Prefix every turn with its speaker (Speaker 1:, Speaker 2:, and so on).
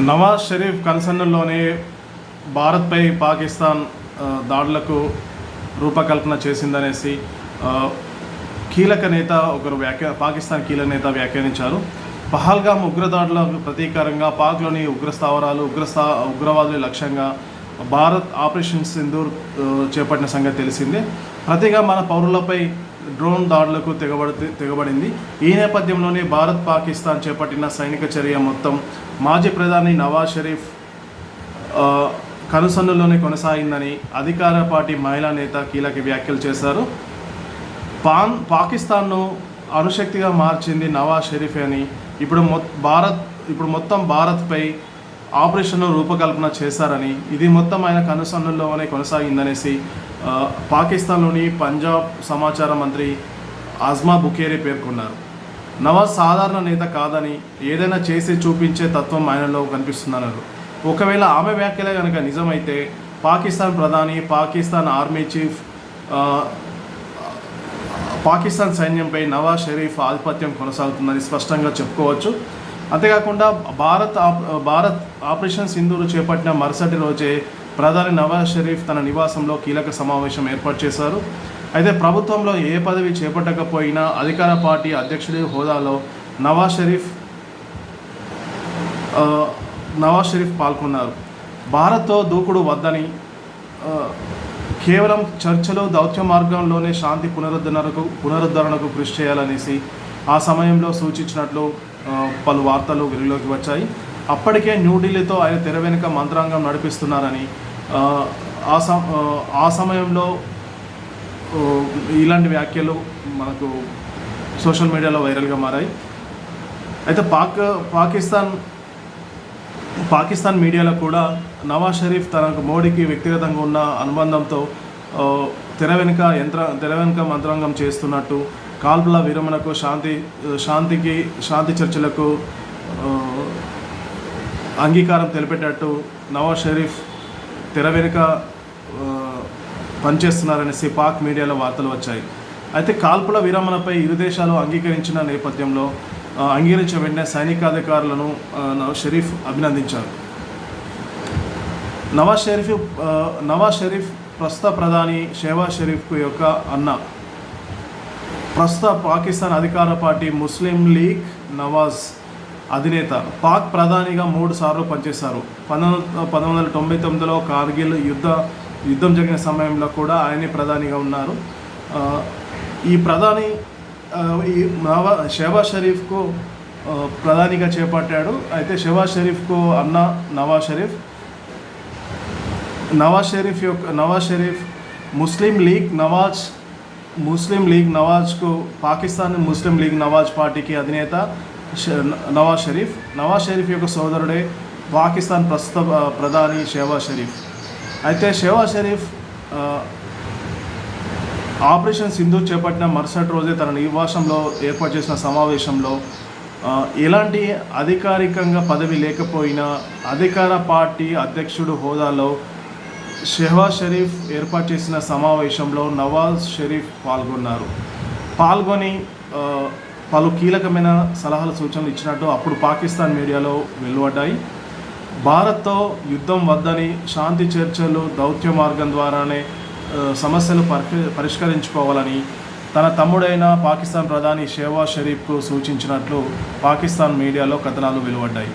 Speaker 1: నవాజ్ షరీఫ్ కన్సర్న్లోనే భారత్పై పాకిస్తాన్ దాడులకు రూపకల్పన చేసిందనేసి కీలక నేత ఒకరు వ్యాఖ్య పాకిస్తాన్ కీలక నేత వ్యాఖ్యానించారు. పహల్గామ్ ఉగ్రదాడుల ప్రతీకారంగా పాక్లోని ఉగ్రస్థావరాలు ఉగ్రస్థా ఉగ్రవాదుల లక్ష్యంగా భారత్ ఆపరేషన్ సింధూర్ చేపట్టిన సంగతి తెలిసిందే. ప్రతిగా మన పౌరులపై డ్రోన్ దాడులకు తెగబడి తెగబడింది. ఈ నేపథ్యంలోనే భారత్ పాకిస్తాన్ చేపట్టిన సైనిక చర్య మొత్తం మాజీ ప్రధాని నవాజ్ షరీఫ్ కనుసన్నులోనే కొనసాగిందని అధికార పార్టీ మహిళా నేత కీలక వ్యాఖ్యలు చేశారు. పాన్ పాకిస్తాన్ను అణుశక్తిగా మార్చింది నవాజ్ షరీఫ్ అని. ఇప్పుడు మొ భారత్ ఇప్పుడు మొత్తం భారత్పై ఆపరేషన్ రూపకల్పన చేశారని ఇది మొత్తం ఆయన కనుసన్నుల్లోనే కొనసాగిందనేసి పాకిస్తాన్లోని పంజాబ్ సమాచార మంత్రి అజ్మా బుకేరి పేర్కొన్నారు. నవాజ్ సాధారణ నేత కాదని ఏదైనా చేసి చూపించే తత్వం ఆయనలో కనిపిస్తుందన్నారు. ఒకవేళ ఆమె వ్యాఖ్యలే కనుక నిజమైతే పాకిస్తాన్ ప్రధాని పాకిస్తాన్ ఆర్మీ చీఫ్ పాకిస్తాన్ సైన్యంపై నవాజ్ షరీఫ్ ఆధిపత్యం కొనసాగుతుందని స్పష్టంగా చెప్పుకోవచ్చు. అంతేకాకుండా భారత్ ఆప్ భారత్ ఆపరేషన్ సింధూరు చేపట్టిన మరుసటి రోజే ప్రధాని నవాజ్ షరీఫ్ తన నివాసంలో కీలక సమావేశం ఏర్పాటు చేశారు. అయితే ప్రభుత్వంలో ఏ పదవి చేపట్టకపోయినా అధికార పార్టీ అధ్యక్షుడి హోదాలో నవాజ్ షరీఫ్ నవాజ్ షరీఫ్ పాల్గొన్నారు. భారత్తో దూకుడు వద్దని కేవలం చర్చలో దౌత్య మార్గంలోనే శాంతి పునరుద్ధరణకు పునరుద్ధరణకు కృషి చేయాలనేసి ఆ సమయంలో సూచించినట్లు పలు వార్తలు వెలుగులోకి వచ్చాయి. అప్పటికే న్యూఢిల్లీతో ఆయన తెర వెనుక మంత్రాంగం నడిపిస్తున్నారని ఆ, ఆ ఆ, సమయంలో ఇలాంటి వ్యాఖ్యలు మనకు సోషల్ మీడియాలో వైరల్గా మారాయి. అయితే పాక్ పాకిస్తాన్ పాకిస్తాన్ మీడియాలో కూడా నవాజ్ షరీఫ్ తనకు మోడీకి వ్యక్తిగతంగా ఉన్న అనుబంధంతో తెర వెనుక యంత్ర తెర వెనుక మంత్రాంగం చేస్తున్నట్టు కాల్పుల విరమణకు శాంతి శాంతికి శాంతి చర్చలకు అంగీకారం తెలిపేటట్టు నవాజ్ షరీఫ్ తెర వెనుక పనిచేస్తున్నారనేసి పాక్ మీడియాలో వార్తలు వచ్చాయి. అయితే కాల్పుల విరమణపై ఇరు దేశాలు అంగీకరించిన నేపథ్యంలో అంగీకరించిన వెంటనే సైనికాధికారులను నవాజ్ షరీఫ్ అభినందించారు. నవాజ్ షరీఫ్ నవాజ్ షరీఫ్ ప్రస్తుత ప్రధాని షేవా షరీఫ్ యొక్క అన్న ప్రస్తుత పాకిస్తాన్ అధికార పార్టీ ముస్లిం లీగ్ నవాజ్ అధినేత. పాక్ ప్రధానిగా మూడు సార్లు పనిచేశారు. పంతొమ్మిది పంతొమ్మిది వందల తొంభై తొమ్మిదిలో కార్గిల్ యుద్ధ యుద్ధం జరిగిన సమయంలో కూడా ఆయనే ప్రధానిగా ఉన్నారు. ఈ ప్రధాని ఈ నవా షెహబాజ్ షరీఫ్కు ప్రధానిగా చేపట్టాడు. అయితే షెహబాజ్ షరీఫ్కు అన్న నవాజ్ షరీఫ్. నవాజ్ షరీఫ్ యొక్క నవాజ్ షరీఫ్ ముస్లిం లీగ్ నవాజ్ ముస్లిం లీగ్ నవాజ్కు పాకిస్తాన్ ముస్లిం లీగ్ నవాజ్ పార్టీకి అధినేత నవాజ్ షరీఫ్. నవాజ్ షరీఫ్ యొక్క సోదరుడే పాకిస్తాన్ ప్రస్తుత ప్రధాని షేవాజ్ షరీఫ్. అయితే షేవాజ్ షరీఫ్ ఆపరేషన్ సింధు చేపట్టిన మరుసటి రోజే తన నివాసంలో ఏర్పాటు చేసిన సమావేశంలో ఎలాంటి అధికారికంగా పదవి లేకపోయినా అధికార పార్టీ అధ్యక్షుడు హోదాలో షెహ్వాజ్ షరీఫ్ ఏర్పాటు చేసిన సమావేశంలో నవాజ్ షరీఫ్ పాల్గొన్నారు. పాల్గొని పలు కీలకమైన సలహాలు సూచనలు ఇచ్చినట్టు అప్పుడు పాకిస్తాన్ మీడియాలో వెలువడ్డాయి. భారత్తో యుద్ధం వద్దని శాంతి చర్చలు దౌత్య మార్గం ద్వారానే సమస్యలు పరి పరిష్కరించుకోవాలని తన తమ్ముడైన పాకిస్తాన్ ప్రధాని షేవా షరీఫ్కు సూచించినట్లు పాకిస్తాన్ మీడియాలో కథనాలు వెలువడ్డాయి.